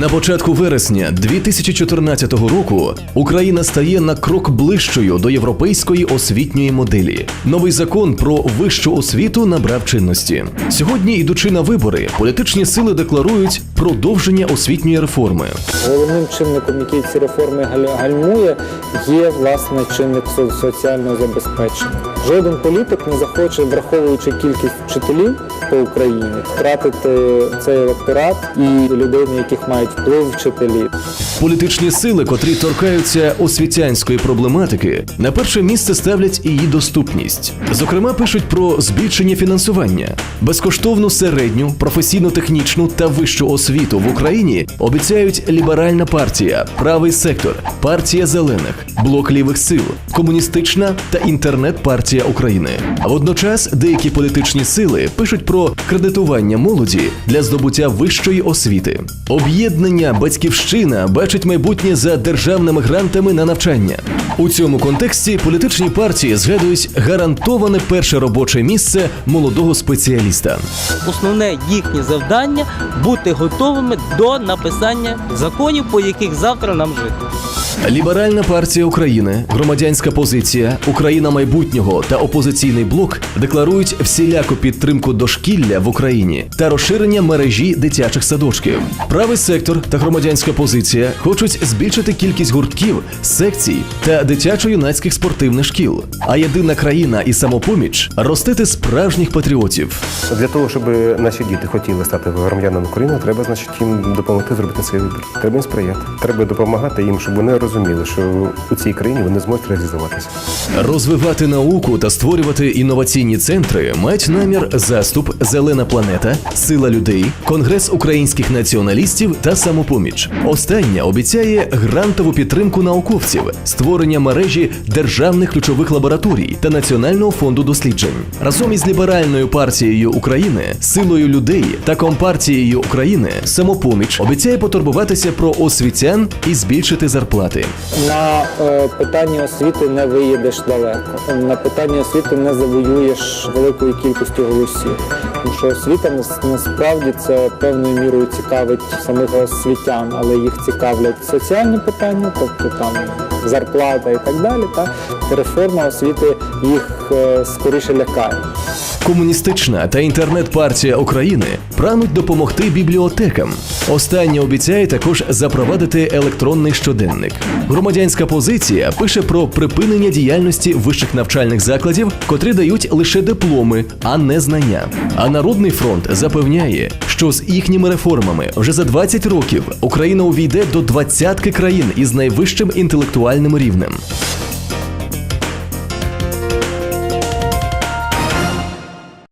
На початку вересня 2014 року Україна стає на крок ближчою до європейської освітньої моделі. Новий закон про вищу освіту набрав чинності. Сьогодні, ідучи на вибори, політичні сили декларують продовження освітньої реформи. Головним чинником, який ці реформи галь- гальмує, є власне чинник соціального забезпечення. Жоден політик не захоче, враховуючи кількість вчителів по Україні, втратити цей електорат і людей, на яких мають вплив вчителі. Політичні сили, котрі торкаються освітянської проблематики, на перше місце ставлять її доступність. Зокрема, пишуть про збільшення фінансування, безкоштовну середню, професійно-технічну та вищу освіту в Україні обіцяють ліберальна партія, правий сектор, партія зелених, блок лівих сил, комуністична та інтернет-партія України. А водночас деякі політичні сили пишуть про кредитування молоді для здобуття вищої освіти. Об'єднання Батьківщина бачить майбутнє за державними грантами на навчання. У цьому контексті політичні партії згадують гарантоване перше робоче місце молодого спеціаліста. Основне їхнє завдання бути готовими до написання законів, по яких завтра нам жити. Ліберальна партія України, громадянська позиція, Україна майбутнього та опозиційний блок декларують всіляку підтримку дошкілля в Україні та розширення мережі дитячих садочків. Правий сектор та громадянська позиція хочуть збільшити кількість гуртків, секцій та дитячо-юнацьких спортивних шкіл. А єдина країна і самопоміч ростити справжніх патріотів. Для того, щоб наші діти хотіли стати громадянами України, треба значить їм допомогти зробити свій вибір. Треба їм сприяти. Треба допомагати їм, щоб вони розуміли, що у цій країні вони зможуть реалізуватися. Розвивати науку та створювати інноваційні центри мають намір заступ Зелена планета, Сила людей, Конгрес українських націоналістів та самопоміч. Остання обіцяє грантову підтримку науковців, створення мережі державних ключових лабораторій та Національного фонду досліджень. Разом із ліберальною партією України, силою людей та компартією України самопоміч обіцяє потурбуватися про освітян і збільшити зарплати. На е, питанні освіти не виїдеш далеко. На питанні освіти не завоюєш великою кількістю голосів. Тому що освіта насправді це певною мірою цікавить самих освітян, але їх цікавлять соціальні питання, тобто там зарплата і так далі. Та реформа освіти їх е, скоріше лякає. Комуністична та інтернет-партія України прагнуть допомогти бібліотекам. Остання обіцяє також запровадити електронний щоденник. Громадянська позиція пише про припинення діяльності вищих навчальних закладів, котрі дають лише дипломи, а не знання. А Народний фронт запевняє, що з їхніми реформами вже за 20 років Україна увійде до двадцятки країн із найвищим інтелектуальним рівнем.